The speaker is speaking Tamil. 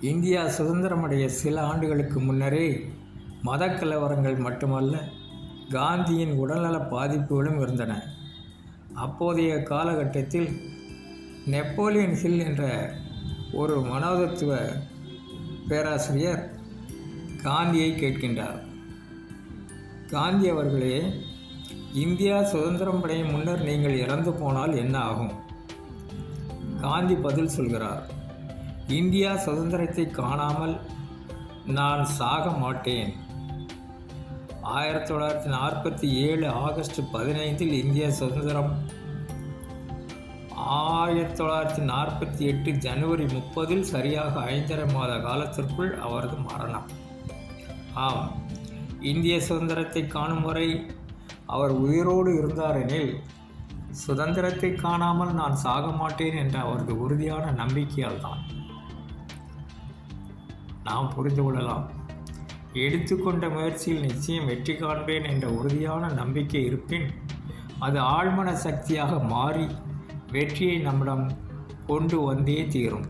இந்தியா சுதந்திரமடைய சில ஆண்டுகளுக்கு முன்னரே மதக் கலவரங்கள் மட்டுமல்ல காந்தியின் உடல்நல பாதிப்புகளும் இருந்தன. அப்போதைய காலகட்டத்தில் நெப்போலியன் ஹில் என்ற ஒரு மனோதத்துவ பேராசிரியர் காந்தியை கேட்கின்றார். காந்தி அவர்களே இந்தியா சுதந்திரம் அடையும் முன்னர் நீங்கள் இறந்து போனால் என்ன ஆகும்? காந்தி பதில் சொல்கிறார். இந்தியா சுதந்திரத்தை காணாமல் நான் சாக மாட்டேன். ஆயிரத்தி தொள்ளாயிரத்தி நாற்பத்தி ஏழு ஆகஸ்ட் பதினைந்தில் இந்திய சுதந்திரம். ஆயிரத்தி தொள்ளாயிரத்தி நாற்பத்தி எட்டு ஜனவரி முப்பதில் சரியாக ஐந்தரை மாத காலத்திற்குள் அவரது மரணம். ஆம் இந்திய சுதந்திரத்தை காணும் வரை அவர் உயிரோடு இருந்தாரெனில் சுதந்திரத்தை காணாமல் நான் சாக மாட்டேன் என்ற அவரது உறுதியான நம்பிக்கையால் தான் நாம் புரிந்து கொள்ளலாம். எடுத்துக்கொண்ட முயற்சியில் நிச்சயம் வெற்றி காண்பேன் என்ற உறுதியான நம்பிக்கை இருப்பின் அது ஆழ்மன சக்தியாக மாறி வெற்றியை நம்மிடம் கொண்டு வந்தே தீரும்.